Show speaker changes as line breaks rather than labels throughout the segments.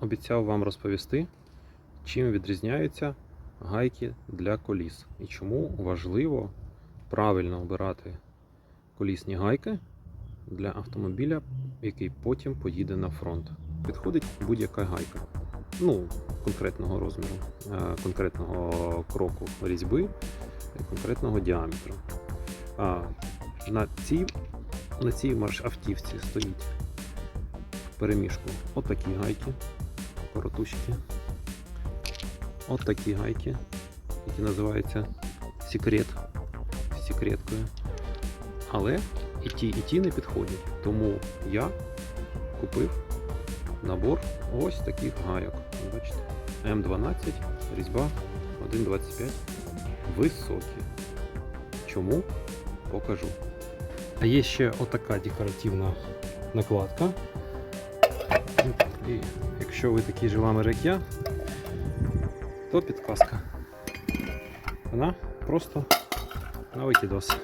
обіцяв вам розповісти, чим відрізняються гайки для коліс і чому важливо правильно обирати колісні гайки для автомобіля, який потім поїде на фронт. Підходить будь-яка гайка. Ну, конкретного розміру, е, конкретного кроку різьби, конкретного діаметру. А на цій, на цій марш автівці стоїть в переміжку отакі гайки, коротушки. От такі гайки, які називаються секрет з секреткою. Але і ті, і ті не підходять. Тому я купив набор ось таких гайок. Бачите, М12, різьба 1,25. Високі. Чому? Покажу. А є ще отака декоративна накладка. І якщо ви такий ламер, як я, то підказка. Вона просто на викидос.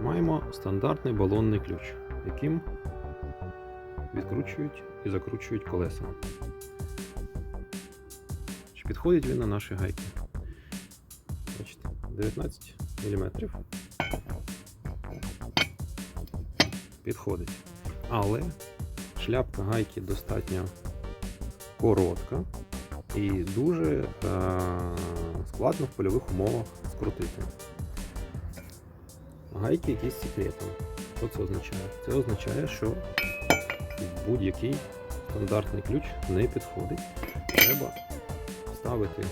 Маємо стандартний балонний ключ, яким відкручують і закручують колеса. Чи підходить він на наші гайки? Бачите, 19 мм. Підходить. Але шляпка гайки достатньо коротка і дуже е- складно в польових умовах скрутити. Гайки якісь з секретом. Що це означає? Це означає, що будь-який стандартний ключ не підходить. Треба ставити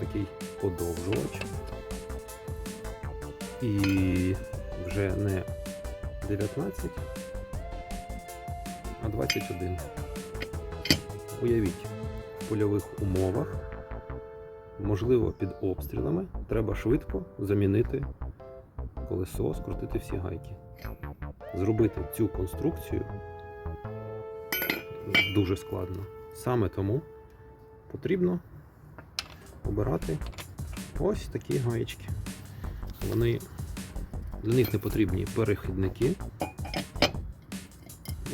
такий подовжувач. І вже не 19, а 21. Уявіть, в польових умовах, можливо, під обстрілами, треба швидко замінити колесо, скрутити всі гайки. Зробити цю конструкцію дуже складно. Саме тому потрібно обирати ось такі гаєчки. Вони для них не потрібні перехідники.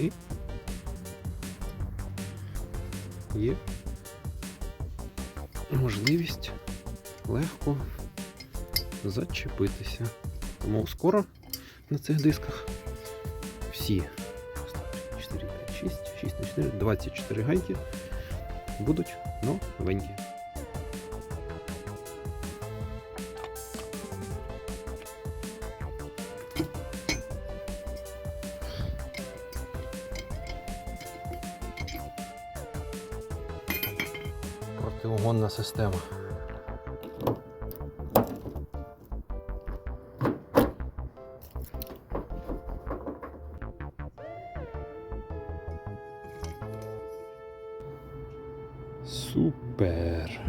І є можливість легко зачепитися. Тому скоро на цих дисках всі 4, 5, 6, 6 на 4, 24 гайки будуть новенькі. Протиугонна система. Супер.